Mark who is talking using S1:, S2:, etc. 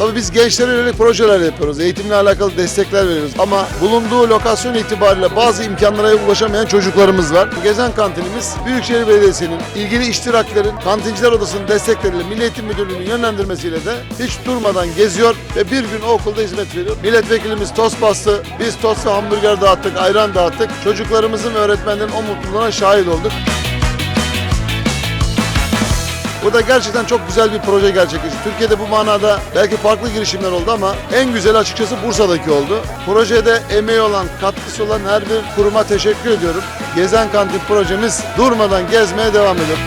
S1: Tabii biz gençlere yönelik projeler yapıyoruz. Eğitimle alakalı destekler veriyoruz. Ama bulunduğu lokasyon itibariyle bazı imkanlara ulaşamayan çocuklarımız var. Gezen kantinimiz Büyükşehir Belediyesi'nin ilgili iştiraklerin Kantinciler Odası'nın destekleriyle Milli Eğitim Müdürlüğü'nün yönlendirmesiyle de hiç durmadan geziyor ve bir gün o okulda hizmet veriyor. Milletvekilimiz tost bastı. Biz tost ve hamburger dağıttık, ayran dağıttık. Çocuklarımızın ve öğretmenlerin o mutluluğuna şahit olduk. Bu da gerçekten çok güzel bir proje gerçekleşti. Türkiye'de bu manada belki farklı girişimler oldu ama en güzeli açıkçası Bursa'daki oldu. Projede emeği olan, katkısı olan her bir kuruma teşekkür ediyorum. Gezen Kantin projemiz durmadan gezmeye devam ediyor.